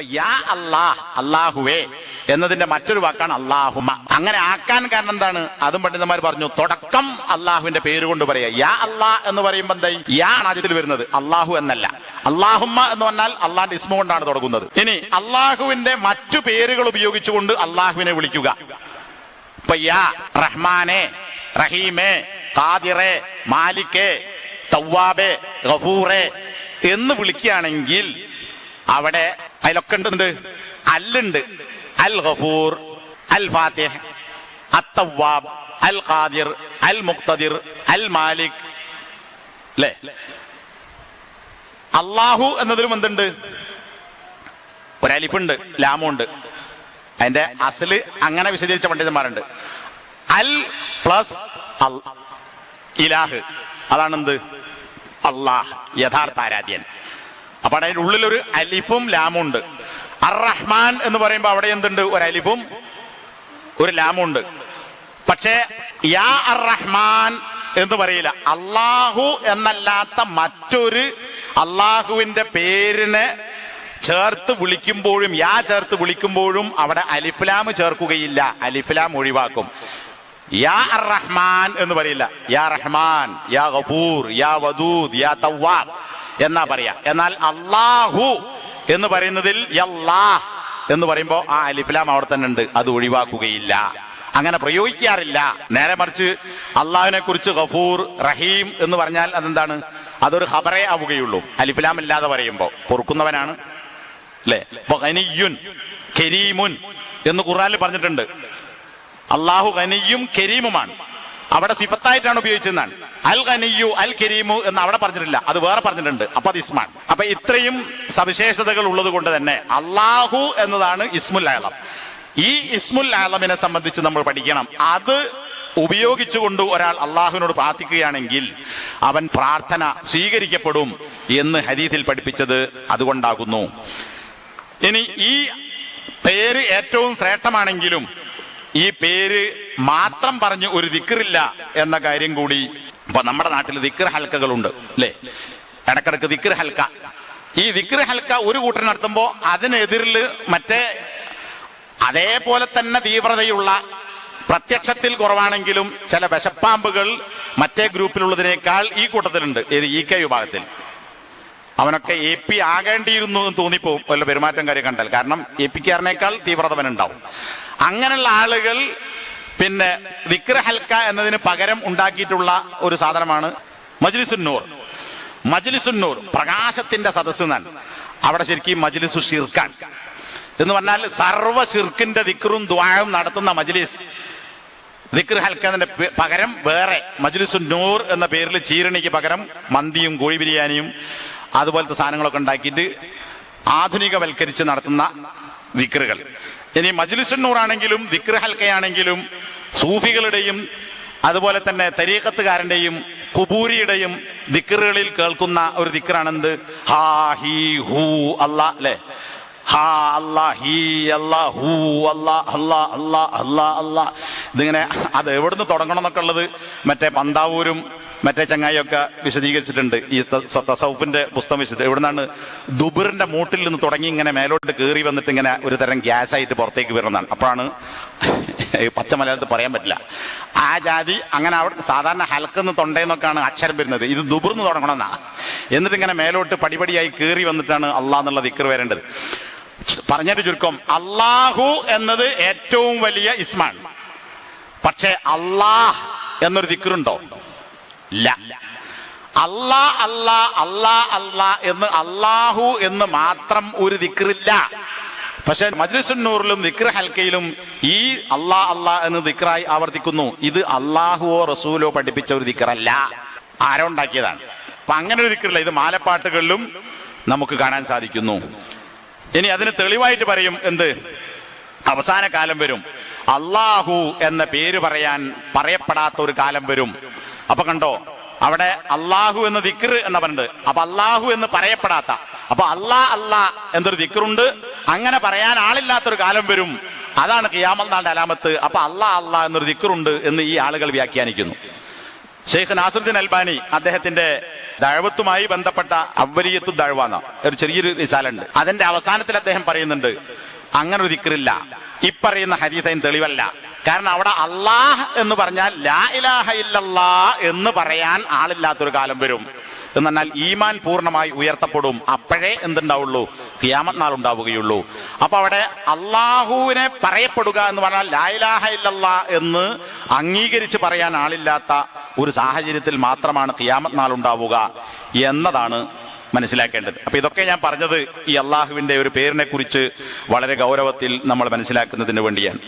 അപ്പൊ യാ അല്ലാഹ് അല്ലാഹുവേ എന്നതിന്റെ മറ്റൊരു വാക്കാണ് അള്ളാഹുമ അങ്ങനെ ആക്കാൻ കാരണം എന്താണ്? അതും പണ്ഡിതന്മാർ പറഞ്ഞു തുടക്കം അള്ളാഹുവിന്റെ പേര് കൊണ്ട് പറയാ. യാ അല്ലാ എന്ന് പറയുമ്പോൾ എന്തായി? യാ ആണ് ആദ്യത്തിൽ വരുന്നത്. അള്ളാഹു എന്നല്ല. അള്ളാഹുമ്മ എന്ന് പറഞ്ഞാൽ അള്ളാന്റെ ഇസ്മ കൊണ്ടാണ് തുടങ്ങുന്നത്. ഇനി അള്ളാഹുവിന്റെ മറ്റു പേരുകൾ ഉപയോഗിച്ചുകൊണ്ട് അള്ളാഹുവിനെ വിളിക്കുക. ഇപ്പൊ യാ റഹ്മാനെ റഹീമേ ഖാദിറെ മാലിക്കേ തവ്വാബെ ഗഫൂറെ എന്ന് വിളിക്കുകയാണെങ്കിൽ അവിടെ അതിലൊക്കെ ഉണ്ട് അല്ലുണ്ട്. അൽ ഗഫൂർ അൽ ഫാത്തിഹ് അത്തവാബ് അൽ ഖാദിർ അൽ മുക്തദിർ അൽ മാലിക് അല്ലേ അള്ളാഹു എന്നതിലും എന്തുണ്ട്? ഒരലിഫുണ്ട് ലാമുണ്ട്. അതിന്റെ അസൽ അങ്ങനെ വിശദീകരിച്ച പണ്ഡിതന്മാരുണ്ട്. അൽ പ്ലസ് അൽ ഇലാഹ്. അതാണ് എന്ത് അള്ളാഹ് യഥാർത്ഥ ആരാധ്യൻ. അപ്പൊ ഉള്ളിൽ ഒരു അലിഫും ലാമും ഉണ്ട് അർ റഹ്മാൻ എന്ന് പറയുമ്പോൾ അവിടെ എന്തുണ്ട്? ഒരു അലിഫും ഒരു ലാമും ഉണ്ട് പക്ഷേ യാ അർ റഹ്മാൻ എന്ന് പറയില്ല. അള്ളാഹു എന്നല്ലാത്ത മറ്റൊരു അള്ളാഹുവിന്റെ പേരിനെ ചേർത്ത് വിളിക്കുമ്പോഴും യാ ചേർത്ത് വിളിക്കുമ്പോഴും അവിടെ അലിഫ്ലാം ചേർക്കുകയില്ല. അലിഫ്ലാം ഒഴിവാക്കും. യാ അർ റഹ്മാൻ എന്ന് പറയില്ല. യാ റഹ്മാൻ യാ ഗഫൂർ യാ വദൂദ് യാ തവ്വാബ് എന്നാ പറയാ? എന്നാൽ അള്ളാഹു എന്ന് പറയുന്നതിൽ യല്ലാഹ് എന്ന് പറയുമ്പോ ആ അലിഫ്ലാം അവിടെ തന്നെ ഉണ്ട്. അത് ഒഴിവാക്കുകയില്ല. അങ്ങനെ പ്രയോഗിക്കാറില്ല. നേരെ മറിച്ച് അള്ളാഹുവിനെ കുറിച്ച് ഗഫൂർ റഹീം എന്ന് പറഞ്ഞാൽ അതെന്താണ്? അതൊരു ഖബറേ ആവുകയുള്ളൂ. അലിഫ്ലാം ഇല്ലാതെ പറയുമ്പോ. പൊറുക്കുന്നവനാണ്. അല്ലെ? കരീമുൻ എന്ന് ഖുറാനിൽ പറഞ്ഞിട്ടുണ്ട്. അള്ളാഹു ഖനിയും കരീമുമാണ്. അവിടെ സിഫത്തായിട്ടാണ് ഉപയോഗിച്ചതെന്നാണ്. അൽ ഖനിയു അൽ കരീമു എന്ന് അവിടെ പറഞ്ഞിട്ടില്ല. അത് വേറെ പറഞ്ഞിട്ടുണ്ട്. അപ്പൊ അത് ഇസ്മാൻ. അപ്പൊ ഇത്രയും സവിശേഷതകൾ ഉള്ളത് കൊണ്ട് തന്നെ അള്ളാഹു എന്നതാണ് ഇസ്മുൽ ആലം. ഈ ഇസ്മുൽ ആലമിനെ സംബന്ധിച്ച് നമ്മൾ പഠിക്കണം. അത് ഉപയോഗിച്ചുകൊണ്ട് ഒരാൾ അള്ളാഹുവിനോട് പ്രാർത്ഥിക്കുകയാണെങ്കിൽ അവൻ പ്രാർത്ഥന സ്വീകരിക്കപ്പെടും എന്ന് ഹരീതിൽ പഠിപ്പിച്ചത് അതുകൊണ്ടാകുന്നു. ഇനി ഈ പേര് ഏറ്റവും ശ്രേഷ്ഠമാണെങ്കിലും ഈ പേര് മാത്രം പറഞ്ഞ് ഒരു ദിക്കറില്ല എന്ന കാര്യം കൂടി ഇപ്പൊ നമ്മുടെ നാട്ടിൽ ദിക്കർ ഹൽക്കകളുണ്ട് അല്ലേ? ഇടക്കിടക്ക് ദിക്കർ ഹൽക്ക. ഈ ദിക്കർ ഹൽക്ക ഒരു കൂട്ടർ നടത്തുമ്പോ അതിനെതിരിൽ മറ്റേ അതേപോലെ തന്നെ തീവ്രതയുള്ള പ്രത്യക്ഷത്തിൽ കുറവാണെങ്കിലും ചില വിശപ്പാമ്പുകൾ മറ്റേ ഗ്രൂപ്പിലുള്ളതിനേക്കാൾ ഈ കൂട്ടത്തിലുണ്ട്. ഇ കെ വിഭാഗത്തിൽ. അവനൊക്കെ എ പി ആകേണ്ടിയിരുന്നു എന്ന് തോന്നിപ്പോവും വല്ല പെരുമാറ്റം കാര്യം കണ്ടാൽ. കാരണം എ പിക്കാരനേക്കാൾ തീവ്രതവനുണ്ടാവും. അങ്ങനെയുള്ള ആളുകൾ പിന്നെ വിക്ര ഹൽക്ക എന്നതിന് പകരം ഉണ്ടാക്കിയിട്ടുള്ള ഒരു സാധനമാണ് മജ്ലിസുന്നൂർ. മജ്ലിസുന്നൂർ പ്രകാശത്തിന്റെ സദസ് എന്നാണ്. അവിടെ ശരിക്കും മജ്ലിസു ഷിർക്കാൻ എന്ന് പറഞ്ഞാൽ സർവ ഷിർക്കിന്റെ ദിക്റും ദ്വായും നടത്തുന്ന മജ്ലിസ്. ദിക്ർ ഹൽക്കതിന്റെ പകരം വേറെ മജ്ലിസു നൂർ എന്ന പേരിൽ ചീരണിക്ക് പകരം മന്തിയും കോഴി ബിരിയാണിയും അതുപോലത്തെ സാധനങ്ങളൊക്കെ ഉണ്ടാക്കിയിട്ട് ആധുനികവൽക്കരിച്ച് നടത്തുന്ന ദിക്റുകൾ. ഇനി മജ്ലിസു നൂറാണെങ്കിലും ദിക്ർ ഹൽക്കയാണെങ്കിലും സൂഫികളുടെയും അതുപോലെ തന്നെ തരീക്കത്തുകാരന്റെയും കുബൂരിയുടെയും ദിക്റുകളിൽ കേൾക്കുന്ന ഒരു ദിക്റാണെന്ത്? ഹാ ഹി ഹൂ അല്ലാ അല്ലേ? ഹാ അല്ലാ ഹീ അല്ലാ ഹൂ അല്ലാ അല്ലാ അല്ലാ അല്ലാ അല്ലാ. ഇതിങ്ങനെ അത് എവിടുന്ന് തുടങ്ങണം എന്നൊക്കെ ഉള്ളത്? മറ്റേ പന്താവൂരും മറ്റേ ചങ്ങായിയൊക്കെ വിശദീകരിച്ചിട്ടുണ്ട്. ഈ തസൗഫിന്റെ പുസ്തകം വെച്ചിട്ട്. എവിടുന്നാണ് ദുബറിന്റെ മൂട്ടിൽ നിന്ന് തുടങ്ങി ഇങ്ങനെ മേലോട്ട് കയറി വന്നിട്ട് ഇങ്ങനെ ഒരു തരം ഗ്യാസ് ആയിട്ട് പുറത്തേക്ക് വരുന്നതാണ്. അപ്പോഴാണ് പച്ച മലയാളത്തിൽ പറയാൻ പറ്റില്ല. ആ ജാതി അങ്ങനെ അവിടെ സാധാരണ ഹൽക്കെന്ന് തൊണ്ടെന്നൊക്കെയാണ് അക്ഷരം വരുന്നത്. ഇത് ദുബർന്ന് തുടങ്ങണമെന്നാ. എന്നിട്ട് ഇങ്ങനെ മേലോട്ട് പടിപടിയായി കയറി വന്നിട്ടാണ് അള്ളാഹ് എന്നുള്ള ദിക്കർ വരേണ്ടത്. പറഞ്ഞിട്ട് ചുരുക്കം അള്ളാഹു എന്നത് ഏറ്റവും വലിയ ഇസ്മാണ്. പക്ഷെ അള്ളാഹ് എന്നൊരു ദിക്കറുണ്ടോ അല്ലാ അല്ലാ അല്ലാ അല്ലാ എന്ന് അള്ളാഹു എന്ന് മാത്രം ഒരു ദിക്റില്ല. പക്ഷെ മജ്ലിസുന്നൂറിലും ദിക്ർ ഹൽക്കയിലും ഈ അല്ലാ അല്ലാ എന്ന് ദിക്റായി ആവർത്തിക്കുന്നു. ഇത് അള്ളാഹുവോ റസൂലോ പഠിപ്പിച്ച ഒരു ദിക്റല്ല. ആരോ ഉണ്ടാക്കിയതാണ്? അപ്പൊ അങ്ങനെ ഒരു ദിക്റില്ല. ഇത് മാലപ്പാട്ടുകളിലും നമുക്ക് കാണാൻ സാധിക്കുന്നു. ഇനി അതിന് തെളിവായിട്ട് പറയും എന്ത്? അവസാന കാലം വരും. അള്ളാഹു എന്ന പേര് പറയാൻ പറയപ്പെടാത്ത ഒരു കാലം വരും. അപ്പൊ കണ്ടോ അവിടെ അള്ളാഹു എന്ന ദിക്ർ എന്ന് പറഞ്ഞിട്ട് അപ്പൊ അള്ളാഹു എന്ന് പറയപ്പെടാത്ത. അപ്പൊ അള്ളാ അല്ലാ എന്നൊരു ദിക്റുണ്ട്. അങ്ങനെ പറയാൻ ആളില്ലാത്തൊരു കാലം വരും. അതാണ് കിയാമൽ നാളിന്റെ അലാമത്ത്. അപ്പൊ അള്ളാ അല്ലാ എന്നൊരു ദിക്റുണ്ട് എന്ന് ഈ ആളുകൾ വ്യാഖ്യാനിക്കുന്നു. ഷെയ്ഖ് നാസറുദ്ദീൻ അൽബാനി അദ്ദേഹത്തിന്റെ ദഴവത്തുമായി ബന്ധപ്പെട്ട അവലിയത്തു ദഴവാന്ന ഒരു ചെറിയൊരു റിസാലുണ്ട്. അതിന്റെ അവസാനത്തിൽ അദ്ദേഹം പറയുന്നുണ്ട് അങ്ങനെ ഒരു ദിക്റില്ല. ഇപ്പറയുന്ന ഹരീതയും തെളിവല്ല. കാരണം അവിടെ അള്ളാഹ് എന്ന് പറഞ്ഞാൽ ലാ ഇലാഹ ഇല്ലല്ലാ എന്ന് പറയാൻ ആളില്ലാത്തൊരു കാലം വരും. എന്ന് പറഞ്ഞാൽ ഈമാൻ പൂർണമായി ഉയർത്തപ്പെടും. അപ്പോഴേ എന്തുണ്ടാവുള്ളൂ? ക്യാമത് നാൾ ഉണ്ടാവുകയുള്ളൂ. അപ്പൊ അവിടെ അള്ളാഹുവിനെ പറയപ്പെടുക എന്ന് പറഞ്ഞാൽ ലായിലാഹ ഇല്ലല്ല എന്ന് അംഗീകരിച്ച് പറയാൻ ആളില്ലാത്ത ഒരു സാഹചര്യത്തിൽ മാത്രമാണ് ക്യാമത് നാൾ ഉണ്ടാവുക എന്നതാണ് മനസ്സിലാക്കേണ്ടത്. അപ്പൊ ഇതൊക്കെ ഞാൻ പറഞ്ഞത് ഈ അള്ളാഹുവിന്റെ ഒരു പേരിനെ കുറിച്ച് വളരെ ഗൗരവത്തിൽ നമ്മൾ മനസ്സിലാക്കുന്നതിന് വേണ്ടിയാണ്.